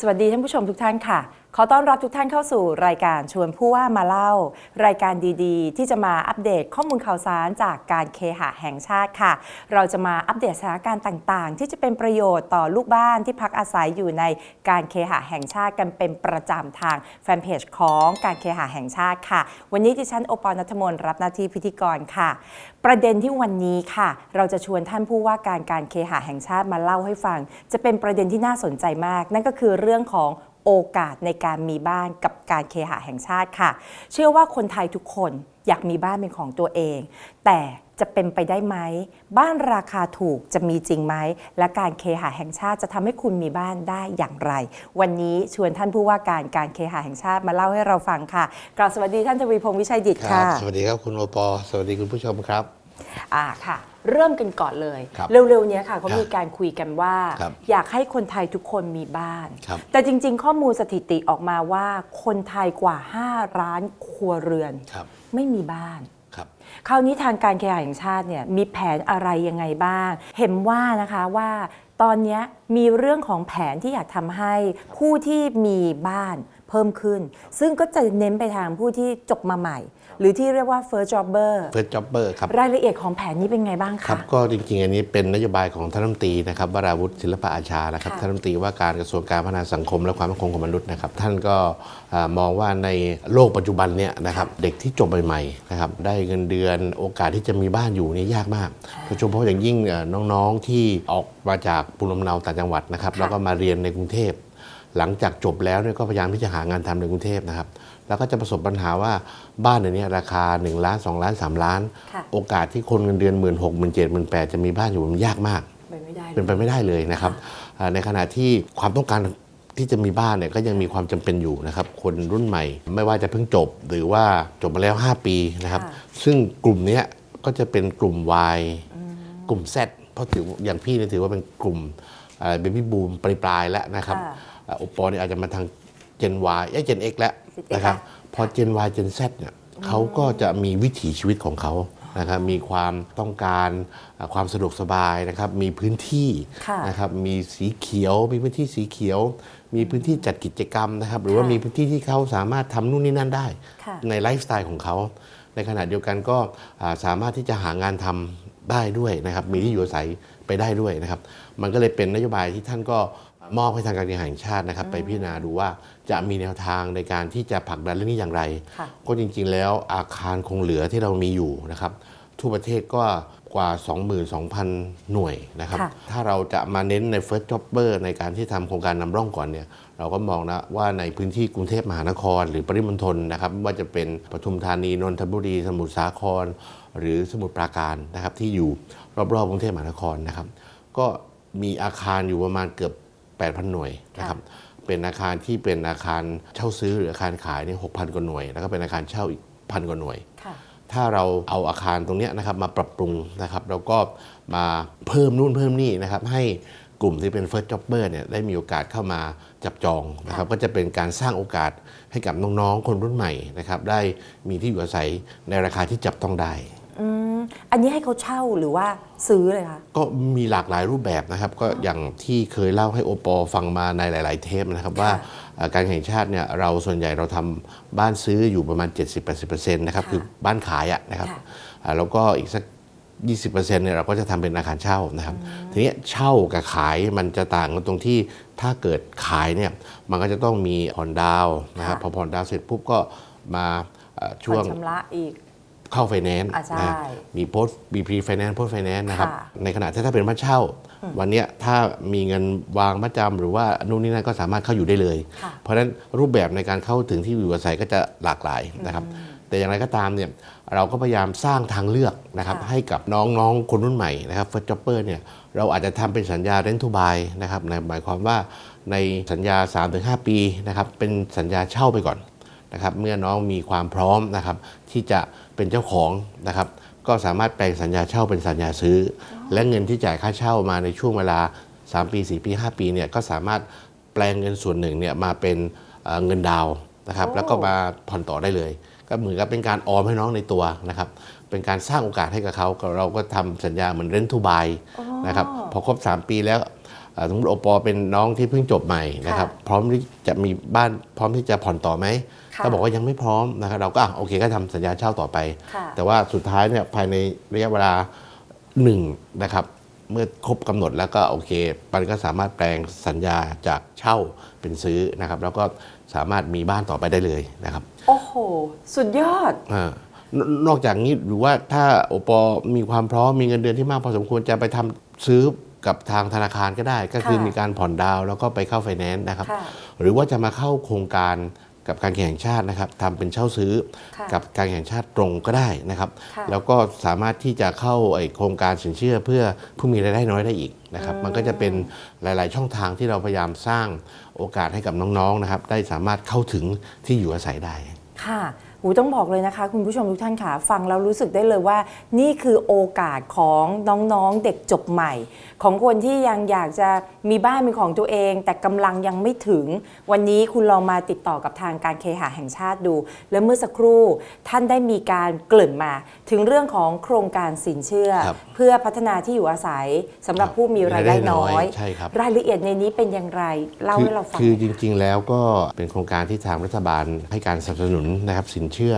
สวัสดีท่านผู้ชมทุกท่านค่ะ ขอต้อนรับทุกท่านเข้าสู่รายการชวนผู้ว่ามาเล่า รายการดีๆ ที่จะมาอัปเดตข้อมูลข่าวสารจากการเคหะแห่งชาติค่ะ เราจะมาอัปเดตสถานการณ์ต่างๆ ที่จะเป็นประโยชน์ต่อลูกบ้านที่พักอาศัยอยู่ในการเคหะแห่งชาติกันเป็นประจำทางแฟนเพจของการเคหะแห่งชาติค่ะ วันนี้ดิฉันโอปอลนัทมนรับหน้าที่พิธีกรค่ะ ประเด็นที่วันนี้ค่ะ เราจะชวนท่านผู้ว่าการการเคหะแห่งชาติมาเล่าให้ฟัง จะเป็นประเด็นที่น่าสนใจมาก นั่นก็คือเรื่องของ โอกาสในการมีบ้านกับการเคหะแห่งชาติค่ะ เชื่อว่าคนไทยทุกคนอยากมีบ้านเป็นของตัวเอง แต่จะเป็นไปได้ไหม บ้านราคาถูกจะมีจริงไหม และการเคหะแห่งชาติจะทำให้คุณมีบ้านได้อย่างไร วันนี้ชวนท่านผู้ว่าการการเคหะแห่งชาติมาเล่าให้เราฟังค่ะกราบสวัสดีท่านทวีพงศ์วิชัยดิตครัค่ะบสวัสดีครับคุณโอปอ สวัสดีคุณผู้ชมครับ อ่าค่ะ เริ่มกันก่อนเลย ครับเร็วๆเนี้ยค่ะเขาครับมีการคุยกันว่า ครับอยากให้คนไทยทุกคนมีบ้าน ครับ แต่จริง ๆ ข้อมูลสถิติออกมาว่าคนไทยกว่า 5 ล้านครัวเรือน ครับ ไม่มีบ้าน ครับ คราวนี้ทางการเคหะแห่งชาติเนี่ยมีแผนอะไรยังไงบ้าง เห็นว่านะคะว่าตอนเนี้ยมีเรื่องของแผนที่อยากทำให้ผู้ที่มีบ้านเพิ่มขึ้น ซึ่งก็จะเน้นไปทางผู้ที่จบมาใหม่ หรือที่เรียกว่า first jobber เฟิร์สจ็อบเบอร์ครับ รายละเอียดของแผนนี้เป็นไงบ้างครัคะบก็จริงๆ อันนี้เป็นนโยบายของท่านรัฐมนตรีนะครับวราวุฒิศิลปะอาชานะครับค่ะท่านรัฐมนตรีว่าการกระทรวงการพัฒนาสังคมและความมั่นคงของมนุษย์นะครับ ท่านก็อ่ามองว่าในโลกปัจจุบันเนี่ยนะครับเด็กที่จบใหม่ๆนะครับได้เงินเดือนโอกาสที่จะมีบ้านอยู่เนี่ยยากมากโดยเฉพาะอย่างยิ่งเอ่อน้องๆที่ออกมาจากภูมิลำเนาต่างจังหวัดนะครับแล้วก็มาเรียนในกรุงเทพ หลังจากจบแล้วเนี่ยก็พยายามที่จะหางานทำในกรุงเทพนะครับ แล้วก็จะประสบปัญหาว่าบ้านเดี๋ยวนี้ราคา 1 ล้าน 2 ล้าน 3 ล้านค่ะโอกาสที่คนเงินเดือน1 6 0 0 0 0 7 0 0 0 8จะมีบ้านอยู่มันยากมากเป็นไม่ได้เป็นไปไม่ได้เลยนะครับอ่าในขณะที่ความต้องการที่จะมีบ้านเนี่ยก็ยังมีความจำเป็นอยู่นะครับ คนรุ่นใหม่ ไม่ว่าจะเพิ่งจบหรือว่าจบมาแล้ว 5 ปีนะครับค่ะซึ่งกลุ่มเนี้ยก็จะเป็นกลุ่ม Y กลุ่ม Z เพราะถืออย่างพี่เนี่ยถือว่าเป็นกลุ่มเบบี้บูมปลายๆแล้วนะครับ ค่ะอ่าอุปปอเนี่ยอาจจะมาทาง Gen Y เอ้ย Gen X แล้ว Gen X นะครับละพอ Gen Y Gen Z เนี่ยเขาก็จะมีวิถีชีวิตของเขานะครับมีความต้องการอ่าความสะดวกสบายนะครับมีพื้นที่ค่ะนะครับมีสีเขียว มีพื้นที่สีเขียว มีพื้นที่จัดกิจกรรมนะครับหรือว่าค่ะมีพื้นที่ที่เขาสามารถทำนู่นนี่นั่นได้ค่ะในไลฟ์สไตล์ของเขา ในขณะเดียวกันก็อ่าสามารถที่จะหางานทำได้ด้วยนะครับมีที่อยู่อาศัยไปได้ด้วยนะครับ มันก็เลยเป็นนโยบายที่ท่านก็ มอบให้ทางการเคหะแห่งชาตินะครับไปพิจารณาดูว่าจะมีแนวทางในการที่จะผลักดันเรื่องนี้อย่างไรค่ะก็จริงๆ แล้วอาคารคงเหลือที่เรามีอยู่นะครับทั่วประเทศก็กว่า 22,000 หน่วยนะครับค่ะถ้าเราจะมาเน้นใน First Jobber ในการที่ทำโครงการนำร่องก่อนเนี่ย เราก็มองนะว่าในพื้นที่กรุงเทพมหานคร หรือปริมณฑลนะครับไม่ว่าจะเป็นปทุมธานี นนทบุรี สมุทรสาคร หรือสมุทรปราการนะครับที่อยู่รอบๆกรุงเทพมหานครนะครับ ก็มีอาคารอยู่ประมาณเกือบ 8,000 หน่วยนะครับเป็นอาคารที่เป็นอาคารเช่าซื้อหรืออาคารขายเนี่ย6,000กว่าหน่วย แล้วก็เป็นอาคารเช่าอีกพันกว่าหน่วยค่ะถ้าเราเอาอาคารตรงเนี้ยนะครับมาปรับปรุงนะครับแล้วก็มาเพิ่มนู่นเพิ่มนี่นะครับให้กลุ่มที่เป็น first jobber เนี่ยได้มีโอกาสเข้ามาจับจองนะครับก็จะเป็นการสร้างโอกาสให้กับน้องๆ คนรุ่นใหม่นะครับได้มีที่อยู่อาศัยในราคาที่จับต้องได้ อืมอันนี้ให้เขาเช่าหรือว่าซื้อเลยคะก็มีหลากหลายรูปแบบนะครับ ก็อย่างที่เคยเล่าให้โอปอฟังมาในหลาย ๆ เทปนะครับว่าเอ่อการแข่งชาติเนี่ยเราส่วนใหญ่เราทำบ้านซื้ออยู่ประมาณ 70-80%นะครับค่ะคือบ้านขายอะนะครับค่ะอ่าแล้วก็อีกสัก20%เนี่ยเราก็จะทำเป็นอาคารเช่านะครับ ทีนี้เช่ากับขายมันจะต่างกันตรงที่ถ้าเกิดขายเนี่ยมันก็จะต้องมีผ่อนดาวน์นะครับค่ะพอผ่อนดาวน์เสร็จปุ๊บก็มาเอ่อช่วงผ่อนชำระอีก เข้าไฟแนนซ์อะใช่นะมีโพสต์มีพรีไฟแนนซ์โพสต์ไฟแนนซ์นะครับค่ะในขณะที่ถ้าเป็นบ้านเช่า วันเนี้ยถ้ามีเงินวางมัดจำหรือว่านู่นนี่นั่นก็สามารถเข้าอยู่ได้เลยค่ะเพราะฉะนั้นรูปแบบในการเข้าถึงที่อยู่อาศัยก็จะหลากหลายนะครับ แต่อย่างไรก็ตามเนี่ยเราก็พยายามสร้างทางเลือกนะครับค่ะให้กับน้องๆคนรุ่นใหม่นะครับเฟิร์สจ็อปเปอร์เนี่ยเราอาจจะทำเป็นสัญญาเรนทูบายนะครับในหมายความว่าในสัญญา 3-5 ปีนะครับเป็นสัญญาเช่าไปก่อนนะครับเมื่อน้องมีความพร้อมนะครับที่จะ เป็นเจ้าของนะครับก็สามารถแปลงสัญญาเช่าเป็นสัญญาซื้อ และเงินที่จ่ายค่าเช่ามาในช่วงเวลา 3 ปี 4 ปี 5 ปีเนี่ยก็สามารถแปลงเงินส่วนหนึ่งเนี่ยมาเป็นเอ่อเงินดาวน์นะครับโอ้แล้วก็มาผ่อนต่อได้เลย ก็เหมือนกับเป็นการออมให้น้องในตัวนะครับเป็นการสร้างโอกาสให้กับเขาเราก็ทำสัญญาเหมือนเรนทูบายนะครับพอครบ 3 ปีแล้วอ่าสมมติโอปอเป็นน้องที่เพิ่งจบใหม่นะครับพร้อมที่จะมีบ้านพร้อมที่จะผ่อนต่อไหมค่ะ ถ้าบอกว่ายังไม่พร้อมนะครับเราก็อะโอเคก็ทำสัญญาเช่าต่อไปค่ะแต่ว่าสุดท้ายเนี่ยภายในระยะเวลาหนึ่งนะครับเมื่อครบกำหนดแล้วก็โอเค มันก็สามารถแปลงสัญญาจากเช่าเป็นซื้อนะครับ แล้วก็สามารถมีบ้านต่อไปได้เลยนะครับ โอ้โห สุดยอดอานนอกจากนี้หรือว่าถ้าโอปอมีความพร้อมมีเงินเดือนที่มากพอสมควรจะไปทำซื้อกับทางธนาคารก็ได้ ก็คือค่ะมีการผ่อนดาวน์แล้วก็ไปเข้าไฟแนนซ์นะครับค่ะหรือว่าจะมาเข้าโครงการ กับการแข่งชาตินะครับทำเป็นเช่าซื้อค่ะกับการแข่งชาติตรงก็ได้นะครับค่ะแล้วก็สามารถที่จะเข้าไอโครงการสินเชื่อเพื่อผู้มีรายได้น้อยได้อีกนะครับ มันก็จะเป็นหลาย ๆ ช่องทางที่เราพยายามสร้างโอกาสให้กับน้อง ๆ นะครับ ได้สามารถเข้าถึงที่อยู่อาศัยได้ค่ะ หูต้องบอกเลยนะคะ คุณผู้ชมทุกท่านค่ะ ฟังแล้วรู้สึกได้เลยว่า นี่คือโอกาสของน้องๆเด็กจบใหม่ ของคนที่ยังอยากจะมีบ้านเป็นของตัวเอง แต่กำลังยังไม่ถึง วันนี้คุณลองมาติดต่อกับทางการเคหะแห่งชาติดู แล้วเมื่อสักครู่ท่านได้มีการเกริ่นมา ถึงเรื่องของโครงการสินเชื่อครับเพื่อพัฒนาที่อยู่อาศัยสำหรับผู้มีรายได้น้อยใช่ครับรายละเอียดในนี้เป็นอย่างไรเล่าให้เราฟังคือจริง ๆ แล้วก็เป็นโครงการที่ทางรัฐบาลให้การสนับสนุนนะครับสินเชื่อ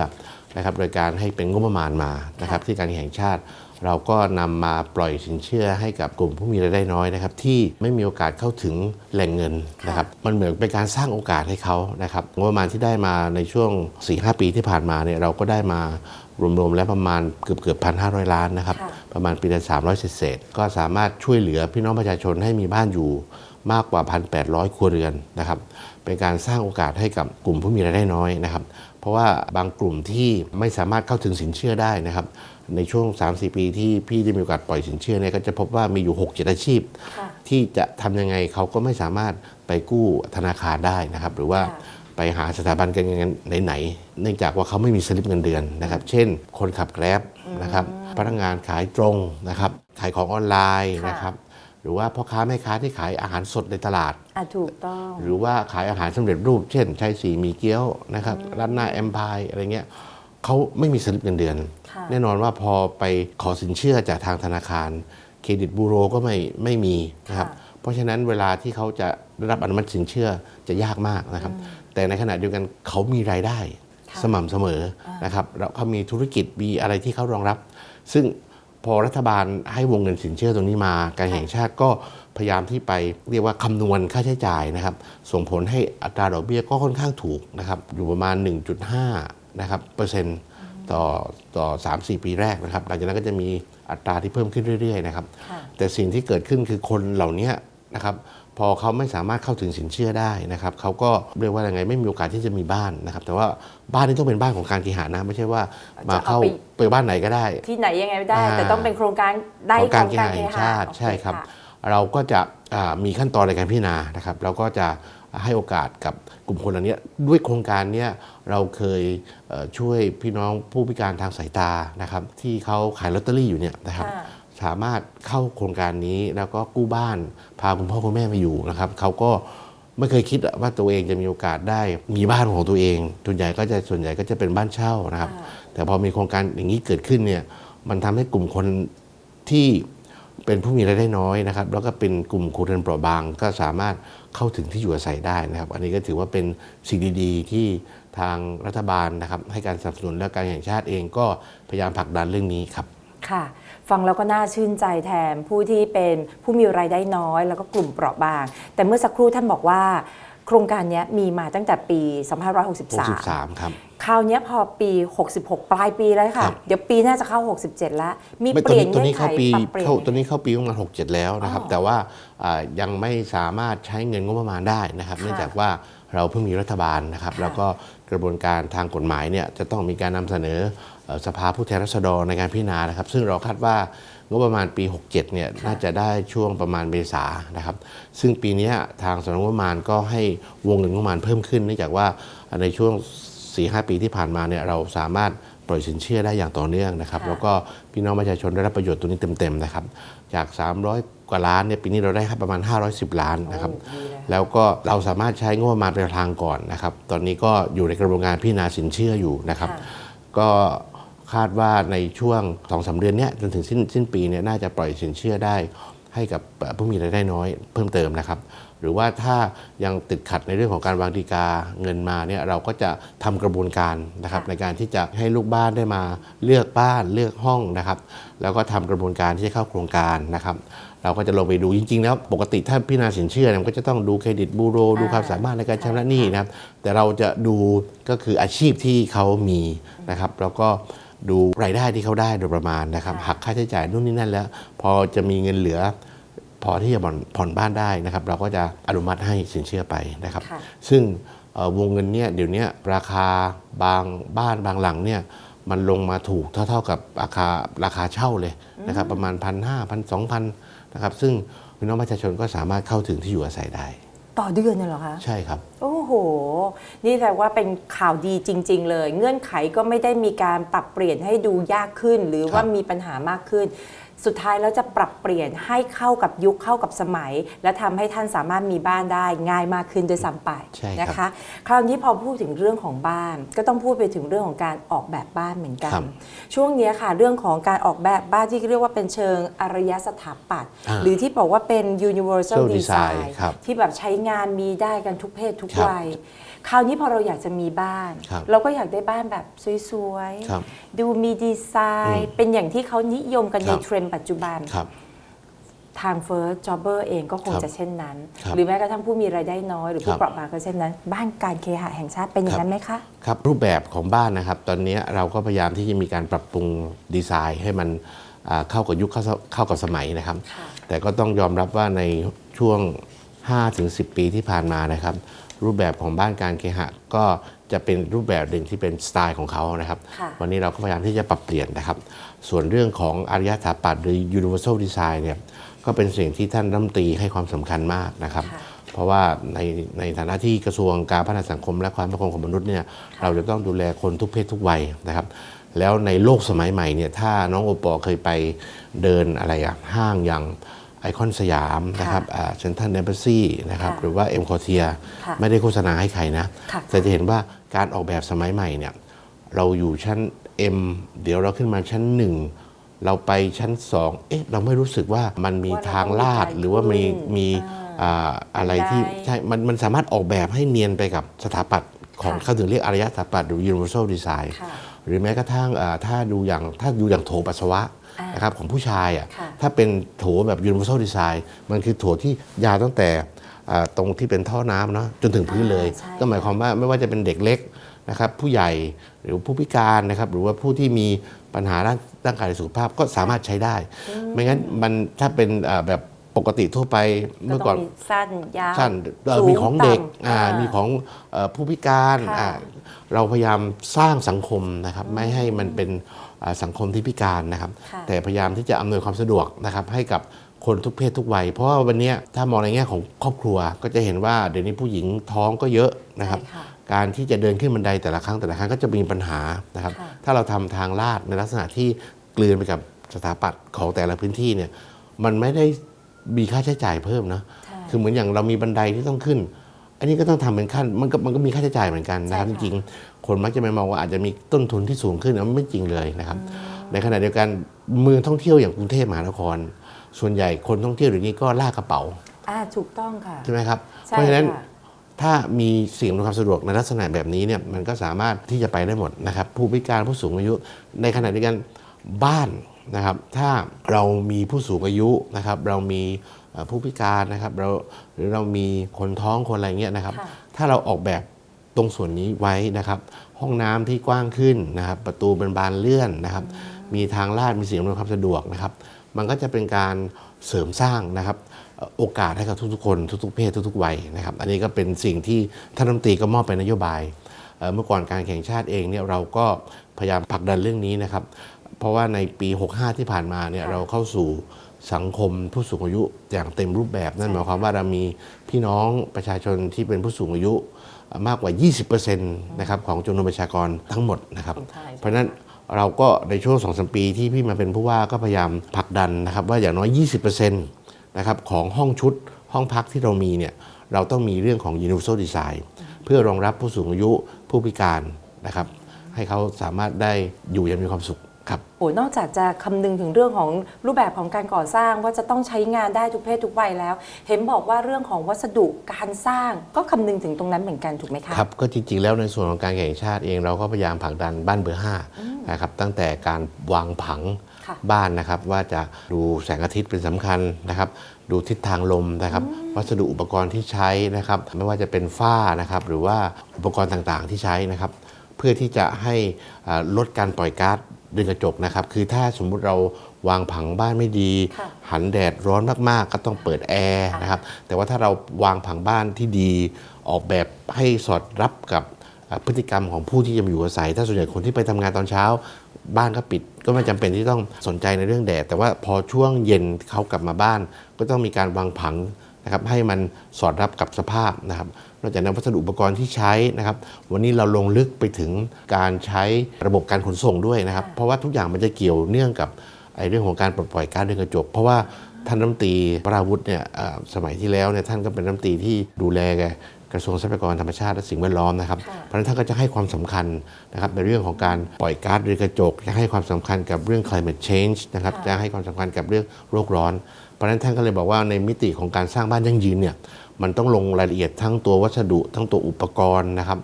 นะครับโดยการให้เป็นงบประมาณมานะครับค่ะที่การแห่งชาติ เราก็นำมาปล่อยสินเชื่อให้กับกลุ่มผู้มีรายได้น้อยนะครับที่ไม่มีโอกาสเข้าถึงแหล่งเงินนะครับมันเหมือนเป็นการสร้างโอกาสให้เขานะครับงบประมาณที่ได้มาในช่วง 4-5 ปีที่ผ่านมาเนี่ยเราก็ได้มารวมๆ แล้วประมาณเกือบเกือบพันห้าร้อยล้านนะครับค่ะประมาณปีละ300เศษๆก็สามารถช่วยเหลือพี่น้องประชาชนให้มีบ้านอยู่มากกว่า 1,800 ครัวเรือนนะครับเป็นการสร้างโอกาสให้กับกลุ่มผู้มีรายได้น้อยนะครับเพ ราะว่าบางกลุ่มที่ไม่สามารถเข้าถึงสินเชื่อได้นะครับ ในช่วง 3-4 ปีที่พี่ได้มีโอกาสปล่อยสินเชื่อเนี่ยก็จะพบว่ามีอยู่ 6-7 อาชีพค่ะที่จะทำยังไงเขาก็ไม่สามารถไปกู้ธนาคารได้นะครับ หรือว่าค่ะไปหาสถาบันการเงินไหนๆเนื่องจากว่าเขาไม่มีสลิปเงินเดือนนะครับ เช่น คนขับแกร็บนะครับพนักงานขายตรงนะครับ ขายของออนไลน์ค่ะนะครับ หรือว่าพ่อค้าแม่ค้าที่ขายอาหารสดในตลาด อะถูกต้อง หรือว่าขายอาหารสำเร็จรูป เช่นชัยสีหมีเกี๊ยวนะครับร้านหน้าแอมพายอะไรเงี้ยเขาไม่มีสลิปเงินเดือนค่ะแน่นอนว่าพอไปขอสินเชื่อจากทางธนาคาร เครดิตบูโรก็ไม่ไม่มีนะครับค่ะเพราะฉะนั้นเวลาที่เขาจะได้รับอนุมัติสินเชื่อจะยากมากนะครับ แต่ในขณะเดียวกันเขามีรายได้ค่ะสม่ำเสมอนะครับแล้วเขามีธุรกิจมีอะไรที่เขารองรับ ซึ่งพ อรัฐบาลให้วงเงินสินเชื่อตรงนี้มา การแห่งชาติก็พยายามที่ไปเรียกว่าคำนวณค่าใช้จ่ายนะครับ ส่งผลให้อัตราดอกเบี้ยก็ค่อนข้างถูกนะครับอยู่ประมาณ 1.5นะครับเปอร์เซ็นต์ต่อต่อ 3-4 ปีแรกนะครับ หลังจากนั้นก็จะมีอัตราที่เพิ่มขึ้นเรื่อยๆนะครับค่ะแต่สิ่งที่เกิดขึ้นคือคนเหล่านี้นะครับ พอเขาไม่สามารถเข้าถึงสินเชื่อได้นะครับเขาก็เรียกว่ายังไงไม่มีโอกาสที่จะมีบ้านนะครับ แต่ว่าบ้านนี้ต้องเป็นบ้านของการเคหะนะ ไม่ใช่ว่ามาเข้าจะเอาไปไปบ้านไหนก็ได้ ที่ไหนยังไงไม่ได้อ่าแต่ต้องเป็นโครงการได้ของการขเคหะแห่งชาติโอเใช่ครับะเราก็จะอ่ามีขั้นตอนในการพิจารณานะครับ เราก็จะ ให้โอกาสกับกลุ่มคนเหล่านี้ด้วยโครงการเนี้ยเราเคยเอ่อช่วยพี่น้องผู้พิการทางสายตานะครับ ที่เขาขายลอตเตอรี่อยู่เนี่ยนะครับค่ะสามารถเข้าโครงการนี้แล้วก็กู้บ้านพาคุณพ่อคุณแม่มาอยู่นะครับเขาก็ไม่เคยคิดว่าตัวเองจะมีโอกาสได้มีบ้านของตัวเองส่วนใหญ่ก็จะส่วนใหญ่ก็จะเป็นบ้านเช่านะครับค่ะแต่พอมีโครงการอย่างนี้เกิดขึ้นเนี่ยมันทำให้กลุ่มคนที่ เป็นผู้มีรายได้น้อยนะครับ แล้วก็เป็นกลุ่มครัวเรือนเปราะบาง ก็สามารถเข้าถึงที่อยู่อาศัยได้นะครับ อันนี้ก็ถือว่าเป็นสิ่งดีๆ ที่ทางรัฐบาลนะครับ ให้การสนับสนุนและการแห่งชาติเองก็พยายามผลักดันเรื่องนี้ครับค่ะ ฟังแล้วก็น่าชื่นใจแทนผู้ที่เป็นผู้มีรายได้น้อย แล้วก็กลุ่มเปราะบาง แต่เมื่อสักครู่ท่านบอกว่า โครงการเนี้ยมีมาตั้งแต่ปี 2563 63 ครับ คราวเนี้ยพอปี 66 ปลายปีแล้วค่ะ ครับ เดี๋ยวปีหน่าจะเข้า 67 แล้ว มีไม่เปลี่ยนตัวเงื่นี้อนไขเข้าปีปรับเปลี่ยน เข้าตัวนี้เข้าปีประมาณ67 แล้วนะครับ อ๋อแต่ว่าอ่ายังไม่สามารถใช้เงินงบประมาณได้นะครับ ค่ะเนื่องจากว่าเราเพิ่งมีรัฐบาลนะครับ ค่ะแล้วก็กระบวนการทางกฎหมายเนี่ยจะต้องมีการนำเสนอเอ่อสภาผู้แทนราษฎรในการพิจารณานะครับ ซึ่งเราคาดว่างบประมาณปี 67 เนี่ยน่าจะได้ช่วงประมาณเมษานะครับ ซึ่งปีเนี้ยทางสำนักงบประมาณก็ให้วงเงินงบประมาณเพิ่มขึ้นเนื่องจากว่าในช่วง 4-5 ปีที่ผ่านมาเนี่ยเราสามารถปล่อยสินเชื่อได้อย่างต่อเนื่องนะครับค่ะแล้วก็พี่น้องประชาชนได้รับประโยชน์ตรงนี้เต็มๆนะครับ จาก 300 กว่าล้านเนี่ยปีนี้เราได้ประมาณ 510 ล้านนะครับโอ้ดีเลยแล้วก็เราสามารถใช้งบประมาณเป็นทางก่อนนะครับ ตอนนี้ก็อยู่ในกระบวนการพิจารณาสินเชื่ออยู่นะครับค่ะก็คาดว่าในช่วง2อสเดือนเนี้ยจนถึงสิ้นสิ้นปีเนี่ยน่าจะปล่อยสินเชื่อได้ให้กับเอ่อผู้มีรายได้น้อยเพิ่มเติมนะครับ หรือว่าถ้ายังติดขัดในเรื่องของการวางดีกาเงินมาเนี่ยเราก็จะทำกระบวนการนะครับค่ะในการที่จะให้ลูกบ้านได้มาเลือกบ้านเลือกห้องนะครับ แล้วก็ทำกระบวนการที่จะเข้าโครงการนะครับ เราก็จะลงไปดูจริงๆแล้วปกติถ้าพิจารณาสินเชื่อเนี่ยมันก็จะต้องดูเครดิตบูโร ดูความสามารถในการชำระหนี้นะครับ แต่เราจะดูก็คืออาชีพที่เขามีนะครับ แล้วก็ดูรายได้ที่เขาได้โดยประมาณนะครับค่ะหักค่าใช้จ่ายนู่นนี่นั่นแล้ว พอจะมีเงินเหลือ พอที่จะผ่อนผ่อนบ้านได้นะครับ เราก็จะอนุมัติให้สินเชื่อไปนะครับค่ะซึ่งเอ่อวงเงินเนี่ยเดี๋ยวนี้ราคาบางบ้านบางหลังเนี่ยมันลงมาถูกเท่าๆกับราคาราคาเช่าเลยนะครับ ประมาณพันห้าพันสองพันนะครับ ซึ่งพี่น้องประชาชนก็สามารถเข้าถึงที่อยู่อาศัยได้ ต่อเดือนเนี่ยเหรอคะ ใช่ครับ โอ้โห นี่แปลว่าเป็นข่าวดีจริง ๆ เลย เงื่อนไขก็ไม่ได้มีการปรับเปลี่ยนให้ดูยากขึ้น หรือว่ามีปัญหามากขึ้น สุดท้ายแล้วจะปรับเปลี่ยนให้เข้ากับยุคเข้ากับสมัย และทำให้ท่านสามารถมีบ้านได้ง่ายมากขึ้นด้วยซ้ำไปใช่ครับนะคะ คราวนี้พอพูดถึงเรื่องของบ้าน ก็ต้องพูดไปถึงเรื่องของการออกแบบบ้านเหมือนกันครับช่วงนี้ค่ะเรื่องของการออกแบบบ้านที่เรียกว่าเป็นเชิงอารยสถาปัตย์อ่าหรือที่บอกว่าเป็น universal So design design ครับที่แบบใช้งานมีได้กันทุกเพศทุกครับวัยคราวนี้พอเราอยากจะมีบ้านครับเราก็อยากได้บ้านแบบสวยครับๆดูมีดีไซน์ เป็นอย่างที่เขานิยมกันในครับเทรนด์ปัจจุบันครับ ทาง First Jobber เองก็คงครับจะเช่นนั้น ครับหรือแม้กระทั่งผู้มีรายได้น้อย หรือผู้ครับเปราะบางก็เช่นนั้น บ้านการเคหะแห่งชาติเป็นอย่างนั้นไหมคะ ครับรูปแบบของบ้านนะครับ ตอนนี้เราก็พยายามที่จะมีการปรับปรุงดีไซน์ให้มันอ่าเข้ากับยุคเข้าเข้ากับสมัยนะครับ ค่ะแต่ก็ต้องยอมรับว่าในช่วง 5-10 ปีที่ผ่านมานะครับ รูปแบบของบ้านการเคหะก็ จะเป็นรูปแบบหนึ่งที่เป็นสไตล์ของเขานะครับค่ะวันนี้เราก็พยายามที่จะปรับเปลี่ยนนะครับ ส่วนเรื่องของอารยสถาปัตย์หรือ universal design เนี่ยก็เป็นสิ่งที่ท่านรัฐมนตรีให้ความสำคัญมากนะครับค่ะเพราะว่าในในฐานะที่กระทรวงการพัฒนาสังคม และความมั่นคงของมนุษย์เนี่ยเราจะต้องดูแลคนทุกเพศทุกวัยนะครับ แล้วในโลกสมัยใหม่เนี่ยถ้าน้องโอปอเคยไปเดินอะไรอะห้างอย่างไอคอนสยามนะครับเซนทันเนเบอร์ซี่นะครับค่ะหรือว่าเอ็มคอเทียค่ะไม่ได้โฆษณาให้ใครนะค่ะแต่จะเห็นว่า การออกแบบสมัยใหม่เนี่ยเราอยู่ชั้น M เดี๋ยวเราขึ้นมาชั้น 1 เราไปชั้น 2 เอ๊ะเราไม่รู้สึกว่ามันมีว่าเราทางลาดต้องมีหรือว่ามีขึ้นมีอ่าอ่าอะไรที่บันไดใช่มันมันสามารถออกแบบให้เนียนไปกับสถาปัตย์ของค่ะเขาถึงเรียกอารยสถาปัตย์หรือ universal design ค่ะหรือแม้กระทั่งอ่าถ้าดูอย่างถ้าดูอย่างโถปัสสาวะอ่านนะครับของผู้ชายอะค่ะถ้าเป็นโถแบบ universal design มันคือโถที่ยาวตั้งแต่อ่า ตรงที่เป็นท่อน้ำเนาะจนถึงพื้นเลยใช่ก็หมายความว่าไม่ว่าจะเป็นเด็กเล็กนะครับผู้ใหญ่หรือผู้พิการนะครับหรือว่าผู้ที่มีปัญหาด้านร่างกายสุขภาพก็สามารถใช้ได้ ไม่งั้นมันถ้าเป็นอ่าแบบปกติทั่วไปก็เมื่อต้ก่ออนงมีสั้นยาวสั้นเอ่อสูมีของเด็กต่ำอ่าอ่ามีมีของเอ่อผู้พิการค่ะอ่าเราพยายามสร้างสังคมนะครับไม่ให้มันเป็นอ่าสังคมที่พิการนะครับค่ะแต่พยายามที่จะอำนวยความสะดวกนะครับให้กับ คนทุกเพศทุกวัย เพราะว่าวันเนี้ยถ้ามองในแง่ของครอบครัว ก็จะเห็นว่าเดี๋ยวนี้ผู้หญิงท้องก็เยอะนะครับใช่ค่ะการที่จะเดินขึ้นบันไดแต่ละครั้งแต่ละครั้งก็จะมีปัญหานะครับค่ะถ้าเราทำทางลาดในลักษณะที่กลืนไปกับสถาปัตย์ของแต่ละพื้นที่เนี่ยมันไม่ได้มีค่าใช้จ่ายเพิ่มนะใช่คือเหมือนอย่างเรามีบันไดที่ต้องขึ้น อันนี้ก็ต้องทำเป็นขั้นมันก็มันก็มีค่าใช้จ่ายเหมือนกันนะครับใช่จค่ะริงๆคนมักจะไปมองว่าอาจจะมีต้นทุนที่สูงขึ้นมันไม่จริงเลยนะครับ ในขณะเดียวกันเมืองท่องเที่ยวอย่างกรุงเทพมหานคร ส่วนใหญ่คนท่องเที่ยวเดี๋ยวนี้ก็ลากกระเป๋าอ่าถูกต้องค่ะ ใช่ไหมครับใช่เพราะฉะนั้นค่ะถ้ามีสิ่งอำนวยความสะดวกในลักษณะแบบนี้เนี่ยมันก็สามารถที่จะไปได้หมดนะครับ ผู้พิการผู้สูงอายุ ในขณะเดียวกันบ้านนะครับ ถ้าเรามีผู้สูงอายุนะครับ เรามีเอ่อผู้พิการนะครับเราหรือเรามีคนท้องคนอะไรเงี้ยนะครับ ค่ะ ถ้าเราออกแบบตรงส่วนนี้ไว้นะครับ ห้องน้ำที่กว้างขึ้นนะครับ ประตูเป็นบานเลื่อนนะครับ มีทางลาดมีสิ่งอำนวยความสะดวกนะครับ มันก็จะเป็นการเสริมสร้างนะครับเอ่อโอกาสให้กับทุกๆคนทุกๆเพศทุกๆวัยนะครับ อันนี้ก็เป็นสิ่งที่ท่านรัฐมนตรีก็มอบเป็นนโยบายเอ่อเมื่อก่อนการแข่งชาติเองเนี่ยเราก็พยายามผลักดันเรื่องนี้นะครับ เพราะว่าในปี 65 ที่ผ่านมาเนี่ยค่ะเราเข้าสู่สังคมผู้สูงอายุอย่างเต็มรูปแบบ นั่นหมายความว่าเรามีพี่น้องประชาชนที่เป็นผู้สูงอายุเอ่อมากกว่า 20%นะครับของจำนวนประชากรทั้งหมดนะครับใช่เพราะฉะนั้น เราก็ในช่วงสองสมปีที่พี่มาเป็นผู้ว่าก็พยายามผลักดันนะครับว่าอย่างน้อย 20%นะครับของห้องชุดห้องพักที่เรามีเนี่ยเราต้องมีเรื่องของ universal design เพื่อรองรับผู้สูงอายุผู้พิการนะครับให้เขาสามารถได้อยู่อย่างมีความสุข ครับโอ้นอกจากจะคำนึงถึงเรื่องของรูปแบบของการก่อสร้างว่าจะต้องใช้งานได้ทุกเพศทุกวัยแล้ว เห็นบอกว่าเรื่องของวัสดุการสร้างก็คำนึงถึงตรงนั้นเหมือนกันถูกไหมคะครับก็จริงๆ แล้วในส่วนของการแข่งชาติเองเราก็พยายามผลักดันบ้านเบอร์ห้านะครับตั้งแต่การวางผังค่ะบ้านนะครับว่าจะดูแสงอาทิตย์เป็นสำคัญนะครับดูทิศทางลมนะครับ วัสดุอุปกรณ์ที่ใช้นะครับไม่ว่าจะเป็นฝ้านะครับหรือว่าอุปกรณ์ต่างๆที่ใช้นะครับ เพื่อที่จะให้อ่าลดการปล่อยก๊าซ เรือนกระจกนะครับ คือถ้าสมมุติเราวางผังบ้านไม่ดีค่ะหันแดดร้อนมากๆ ก็ต้องเปิดแอร์นะครับ แต่ว่าถ้าเราวางผังบ้านที่ดี ออกแบบให้สอดรับกับอ่าพฤติกรรมของผู้ที่จะมาอยู่อาศัย ถ้าส่วนใหญ่คนที่ไปทำงานตอนเช้า บ้านก็ปิด ก็ไม่จำเป็นที่ต้องสนใจในเรื่องแดด แต่ว่าพอช่วงเย็นเขากลับมาบ้าน ก็ต้องมีการวางผัง นะครับให้มันสอดรับกับสภาพนะครับนอกจากนั้นวัสดุอุปกรณ์ที่ใช้นะครับ วันนี้เราลงลึกไปถึงการใช้ระบบการขนส่งด้วยนะครับ เพราะว่าทุกอย่างมันจะเกี่ยวเนื่องกับไอ้เรื่องของการปลดปล่อยก๊าซเรือนกระจก เพราะว่าท่านรัฐมนตรีวราวุฒิเนี่ยเอ่อสมัยที่แล้วเนี่ยท่านก็เป็นรัฐมนตรีที่ดูแลกระทรวงทรัพยากรธรรมชาติและสิ่งแวดล้อมนะครับค่ะเพราะฉะนั้นท่านก็จะให้ความสำคัญนะครับในเรื่องของการปล่อยก๊าซเรือนกระจกจะให้ความสำคัญกับเรื่อง climate change นะครับค่ะจะให้ความสำคัญกับเรื่องโลกร้อน เพราะฉะนั้นท่านก็เลยบอกว่าในมิติของการสร้างบ้านยั่งยืนเนี่ยมันต้องลงรายละเอียดทั้งตัววัสดุทั้งตัวอุปกรณ์นะครับ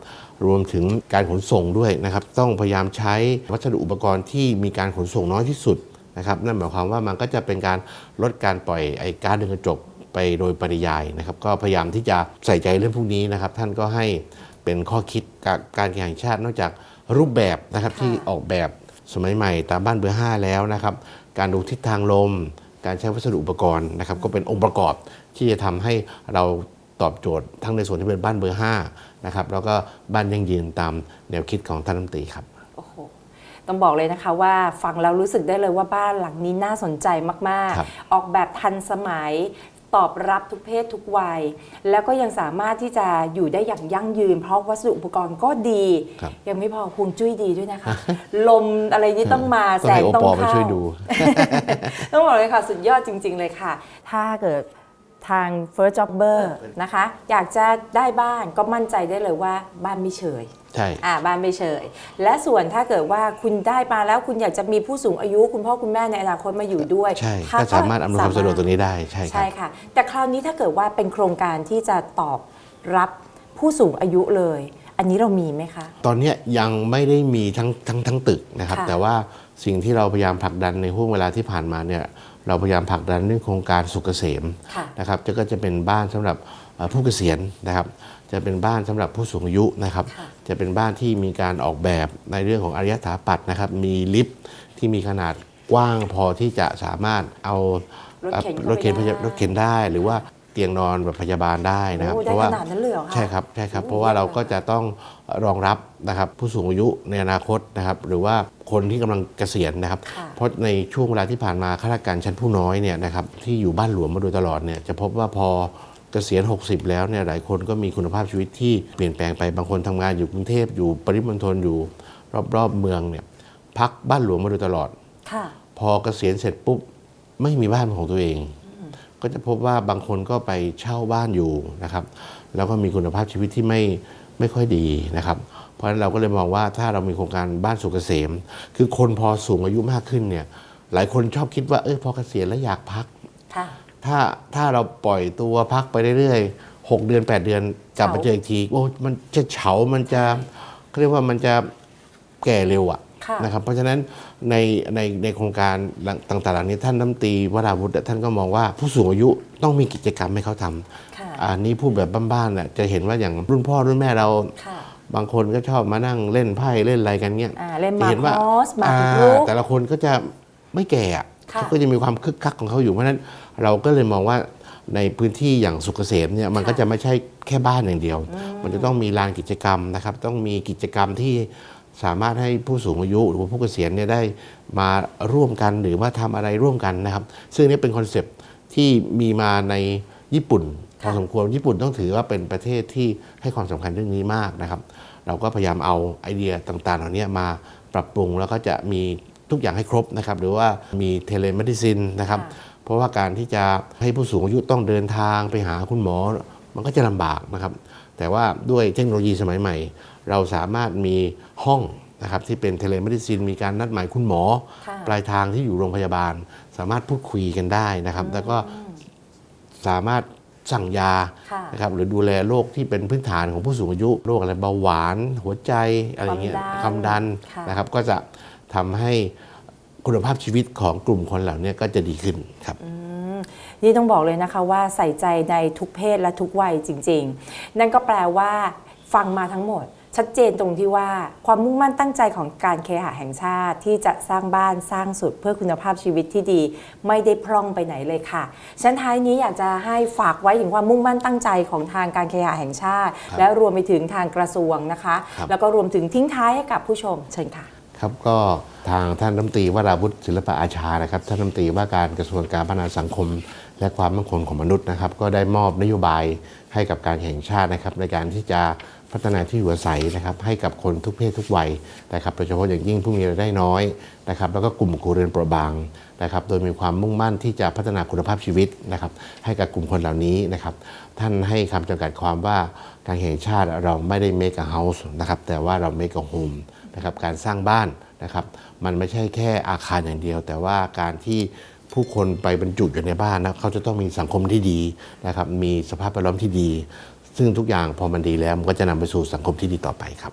รวมถึงการขนส่งด้วยนะครับ ต้องพยายามใช้วัสดุอุปกรณ์ที่มีการขนส่งน้อยที่สุดนะครับ นั่นหมายความว่ามันก็จะเป็นการลดการปล่อยไอ้ก๊าซเรือนกระจกไปโดยปริยายนะครับ ก็พยายามที่จะใส่ใจเรื่องพวกนี้นะครับ ท่านก็ให้เป็นข้อคิดกับการแข่งชาตินอกจากรูปแบบนะครับที่ออกแบบสมัยใหม่ตามบ้านเบอร์5แล้วนะครับ การดูทิศทางลม การใช้วัสดุอุปกรณ์นะครับก็เป็นองค์ประกอบที่จะทำให้เราตอบโจทย์ทั้งในส่วนที่เป็นบ้านเบอร์5นะครับแล้วก็บ้านยั่งยืนตามแนวคิดของท่านรัฐมนตรีครับโอ้โหต้องบอกเลยนะคะว่าฟังแล้วรู้สึกได้เลยว่าบ้านหลังนี้น่าสนใจมากครับๆออกแบบทันสมัย ตอบรับทุกเพศทุกวัย แล้วก็ยังสามารถที่จะอยู่ได้อย่างยั่งยืน เพราะวัสดุอุปกรณ์ก็ดี ครับ ยังไม่พอฮวงจุ้ยดีด้วยนะคะ ลมอะไรนี่ต้องมาต้องแสให้งโอต้องปอล์มาเข้าช่วยดู ต้องบอกเลยค่ะ สุดยอดจริง ๆ เลยค่ะ ถ้าเกิด ทาง First Jobber นะคะ อยากจะได้บ้านก็มั่นใจได้เลยว่าบ้านไม่เฉยใช่อ่าบ้านไม่เฉย และส่วนถ้าเกิดว่าคุณได้มาแล้วคุณอยากจะมีผู้สูงอายุ คุณพ่อคุณแม่ในอนาคตมาอยู่ด้วยใช่ถ้ก็สามารถอำนวยความสะดวกตรงนี้ได้ใช่ครับใช่ค่ะ แต่คราวนี้ถ้าเกิดว่าเป็นโครงการที่จะตอบรับผู้สูงอายุเลย อันนี้เรามีไหมคะ ตอนเนี้ยยังไม่ได้มีทั้งทั้งทั้งตึกนะครับค่ะแต่ว่าสิ่งที่เราพยายามผลักดันในห่วงเวลาที่ผ่านมาเนี่ย เราพยายามผลักดันเรื่องโครงการสุขเกษมค่ะนะครับจะก็จะเป็นบ้านสำหรับเอ่อผู้เกษียณนะครับ จะเป็นบ้านสำหรับผู้สูงอายุนะครับค่ะจะเป็นบ้านที่มีการออกแบบในเรื่องของอารยสถาปัตย์นะครับ มีลิฟต์ที่มีขนาดกว้างพอที่จะสามารถเอารถเข็นรถเข็นเข้าไปได้รถเข็นได้หรือว่า เตียงนอนแบบพยาบาลได้นะครับโอ้ได้เพราะว่าขนาดนั้นเลยเหรอคะใช่ครับใช่ครับโอ้เพราะว่าเราเยี่ยมก็จะต้องรองรับนะครับผู้สูงอายุในอนาคตนะครับ หรือว่าคนที่กำลังเกษียณนะครับค่ะเพราะในช่วงเวลาที่ผ่านมาข้าราชการชั้นผู้น้อยเนี่ยนะครับที่อยู่บ้านหลวงมาโดยตลอดเนี่ยจะพบว่าพอเกษียณ 60 แล้วเนี่ยหลายคนก็มีคุณภาพชีวิตที่เปลี่ยนแปลงไปบางคนทำงานอยู่กรุงเทพอยู่ปริมณฑลอยู่รอบๆเมืองเนี่ยพักบ้านหลวงมาโดยตลอดค่ะพอเกษียณเสร็จปุ๊บไม่มีบ้านเป็นของตัวเอง ก็จะพบว่าบางคนก็ไปเช่าบ้านอยู่นะครับแล้วก็มีคุณภาพชีวิตที่ไม่ไม่ค่อยดีนะครับ เพราะฉะนั้นเราก็เลยมองว่าถ้าเรามีโครงการบ้านสุขเกษม คือคนพอสูงอายุมากขึ้นเนี่ยหลายคนชอบคิดว่าเออพอเกษียณแล้วอยากพักค่ะถ้าถ้าเราปล่อยตัวพักไปเรื่อยๆหกเดือน 8 เดือนกลับมาเฉาเจออีกทีโอ้มันจะเฉามันจะเขาเรียกว่ามันจะแก่เร็วอะค่ะ นะครับเพราะฉะนั้นในในในโครงการต่างๆเหล่านี้ท่านน้ำตรีวราวุฒิท่านก็มองว่าผู้สูงอายุต้องมีกิจกรรมให้เขาทำค่ะอันนี้พูดแบบบ้านๆน่ะจะเห็นว่าอย่างรุ่นพ่อรุ่นแม่เราค่ะบางคนก็ชอบมานั่งเล่นไพ่เล่นอะไรกันเงี้ยอ่าเล่นจะมาเห็นว่าคอสมาอ่าบุกรุกแต่ละคนก็จะไม่แก่อะค่ะเขาก็จะมีความคึกคักของเขาอยู่เพราะฉะนั้นเราก็เลยมองว่าในพื้นที่อย่างสุขเกษมเนี่ยมันก็จะไม่ใช่แค่บ้านอย่างเดียว มันจะต้องมีลานกิจกรรมนะครับ ต้องมีกิจกรรมที่ สามารถให้ผู้สูงอายุหรือว่าผู้เกษียณเนี่ยได้มาร่วมกันหรือว่าทำอะไรร่วมกันนะครับ ซึ่งนี่เป็นคอนเซปต์ที่มีมาในญี่ปุ่นพอสมควรญี่ปุ่นต้องถือว่าเป็นประเทศที่ให้ความสำคัญเรื่องนี้มากนะครับ เราก็พยายามเอาไอเดียต่างๆ เหล่านี้มาปรับปรุงแล้วก็จะมีทุกอย่างให้ครบนะครับ หรือว่ามีเทเลเมดิซินนะครับค่ะเพราะว่าการที่จะให้ผู้สูงอายุต้องเดินทางไปหาคุณหมอ มันก็จะลำบากนะครับ แต่ว่าด้วยเทคโนโลยีสมัยใหม่ เราสามารถมีห้องนะครับที่เป็นเทเลมดิซินมีการนัดหมายคุณหมอค่ะปลายทางที่อยู่โรงพยาบาล สามารถพูดคุยกันได้นะครับ แล้วก็สามารถสั่งยาค่ะนะครับหรือดูแลโรคที่เป็นพื้นฐานของผู้สูงอายุโรคอะไรเบาหวาน หัวใจอะไรเงี้ยความมคาวดัดันนค่ะนะครับ ก็จะทำให้คุณภาพชีวิตของกลุ่มคนเหล่านี้ก็จะดีขึ้นครับนี่ต้องบอกเลยนะคะว่าใส่ใจในทุกเพศและทุกวัยจริง ๆ นั่นก็แปลว่าฟังมาทั้งหมด ชัดเจนตรงที่ว่าความมุ่งมั่นตั้งใจของการเคหะแห่งชาติ ที่จะสร้างบ้านสร้างสุดเพื่อคุณภาพชีวิตที่ดี ไม่ได้พร่องไปไหนเลยค่ะชั้นท้ายนี้อยากจะให้ฝากไว้ถึงความมุ่งมั่นตั้งใจของทางการเคหะแห่งชาติครับและรวมไปถึงทางกระทรวงนะคะครับแล้วก็รวมถึงทิ้งท้ายให้กับผู้ชมเชิญค่ะครับก็ทางท่านรัฐมนตรีวราวุฒิศิลปะอาชานะครับท่านรัฐมนตรีว่าการกระทรวงการพัฒนาสังคม และความมั่นคงของมนุษย์นะครับ ก็ได้มอบนโยบายให้กับการแห่งชาตินะครับ ในการที่จะ พัฒนาที่อยู่อาศัยนะครับให้กับคนทุกเพศทุกวัยนะครับโดยเฉพาะอย่างยิ่งผู้มีรายได้น้อยนะครับแล้วก็กลุ่มครัวเรือนเปราะบางนะครับโดยมีความมุ่งมั่นที่จะพัฒนาคุณภาพชีวิตนะครับให้กับกลุ่มคนเหล่านี้นะครับท่านให้คำจำกัดความว่าการแห่งชาติเราไม่ได้ make a house นะครับแต่ว่าเรา make a home นะครับการสร้างบ้านนะครับมันไม่ใช่แค่อาคารอย่างเดียว แต่ว่าการที่ผู้คนไปบรรจุอยู่ในบ้านนะเขาจะต้องมีสังคมที่ดีนะครับมีสภาพแวดล้อมที่ดี ซึ่งทุกอย่างพอมันดีแล้วมันก็จะนำไปสู่สังคมที่ดีต่อไปครับ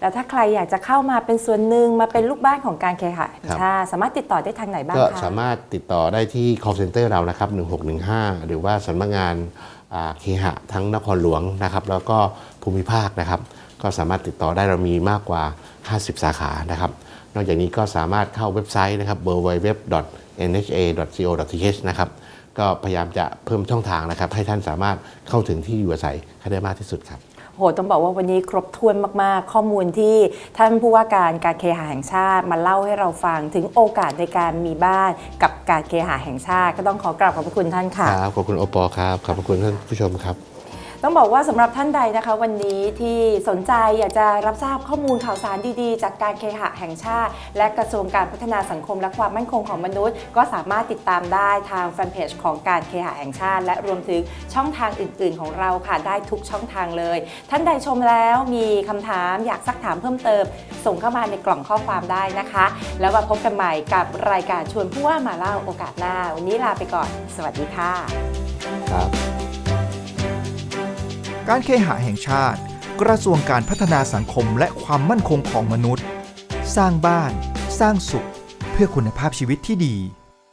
แล้วถ้าใครอยากจะเข้ามาเป็นส่วนหนึ่งมาเป็นลูกบ้านของการเคหะแห่งครับชาติสามารถติดต่อได้ทางไหนบ้างก็คะสามารถติดต่อได้ที่ call center เรานะครับ 1615 หรือว่าสำนักงานอ่าเคหะทั้งนครหลวงนะครับ แล้วก็ภูมิภาคนะครับ ก็สามารถติดต่อได้เรามีมากกว่า 50 สาขานะครับ นอกจากนี้ก็สามารถเข้าเว็บไซต์นะครับ www.nha.co.th นะครับ ก็พยายามจะเพิ่มช่องทางนะครับ ให้ท่านสามารถเข้าถึงที่อยู่อาศัยให้ได้มากที่สุดครับโหต้องบอกว่าวันนี้ครบถ้วนมากๆ ข้อมูลที่ท่านผู้ว่าการการเคหะแห่งชาติมาเล่าให้เราฟังถึงโอกาสในการมีบ้านกับการเคหะแห่งชาติ ก็ต้องขอกราบขอบพระคุณท่านค่ะครับขอบคุณโอปอครับขอบพระคุณท่านผู้ชมครับ ต้องบอกว่าสำหรับท่านใดนะคะ วันนี้ที่สนใจอยากจะรับทราบข้อมูลข่าวสารดีๆ จากการเคหะแห่งชาติ และกระทรวงการพัฒนาสังคมและความมั่นคงของมนุษย์ ก็สามารถติดตามได้ทางแฟนเพจของการเคหะแห่งชาติ และรวมถึงช่องทางอื่น ๆ ของเราค่ะได้ทุกช่องทางเลย ท่านใดชมแล้วมีคำถามอยากซักถามเพิ่มเติม ส่งเข้ามาในกล่องข้อความได้นะคะ แล้วมาพบกันใหม่กับรายการชวนผู้ว่ามาเล่าโอกาสหน้า วันนี้ลาไปก่อน สวัสดีค่ะ ครับ การเคหะแห่งชาติ กระทรวงการพัฒนาสังคมและความมั่นคงของมนุษย์ สร้างบ้าน สร้างสุข เพื่อคุณภาพชีวิตที่ดี